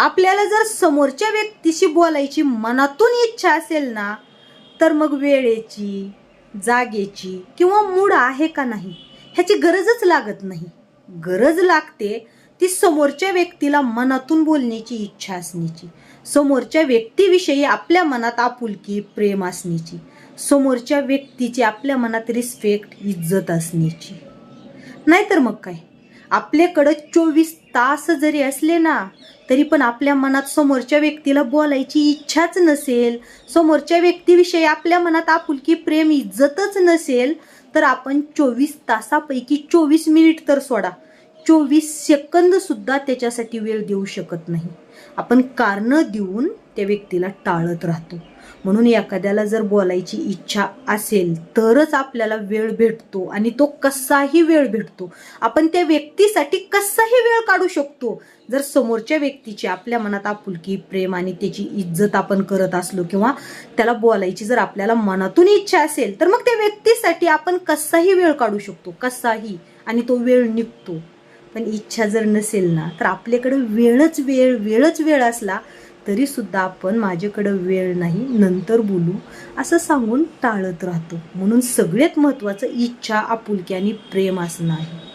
आपल्याला जर समोरच्या व्यक्तीशी बोलायची मनातून इच्छा असेल ना तर मग वेळेची जागेची किंवा मूड आहे का नाही ह्याची गरजच लागत नाही. गरज लागते ती समोरच्या व्यक्तीला मनातून बोलण्याची इच्छा असण्याची. समोरच्या व्यक्तीविषयी आपल्या मनात आपुलकी प्रेम असण्याची. समोरच्या व्यक्तीची आपल्या मनात रिस्पेक्ट इज्जत असण्याची. नाहीतर मग काय? आपल्याकडं चोवीस तास जरी असले ना तरी पण आपल्या मनात समोरच्या व्यक्तीला बोलायची इच्छाच नसेल. समोरच्या व्यक्तीविषयी आपल्या मनात आपुलकी प्रेम इज्जतच नसेल तर आपण चोवीस तासापैकी चोवीस मिनिट तर सोडा. चोवीस सेकंद सुद्धा त्याच्यासाठी वेळ देऊ शकत नाही. आपण कारणं देऊन त्या व्यक्तीला टाळत राहतो. म्हणून एखाद्याला जर बोलायची इच्छा असेल तरच आपल्याला वेळ भेटतो आणि तो कसाही वेळ भेटतो. आपण त्या व्यक्तीसाठी कसाही वेळ काढू शकतो. जर समोरच्या व्यक्तीची आपल्या मनात आपुलकी प्रेम आणि त्याची इज्जत आपण करत असलो किंवा त्याला बोलायची जर आपल्याला मनातून इच्छा असेल तर मग त्या व्यक्तीसाठी आपण कसाही वेळ काढू शकतो. कसाही. आणि तो वेळ निघतो. पण इच्छा जर नसेल ना तर आपल्याकडं वेळच वेळ वेळच वेळ असला तरी सुद्धा आपण माझ्याकडं वेळ नाही नंतर बोलू असं सांगून टाळत राहतो. म्हणून सगळ्यात महत्त्वाचं इच्छा आपुलकी आणि प्रेम असणं आहे.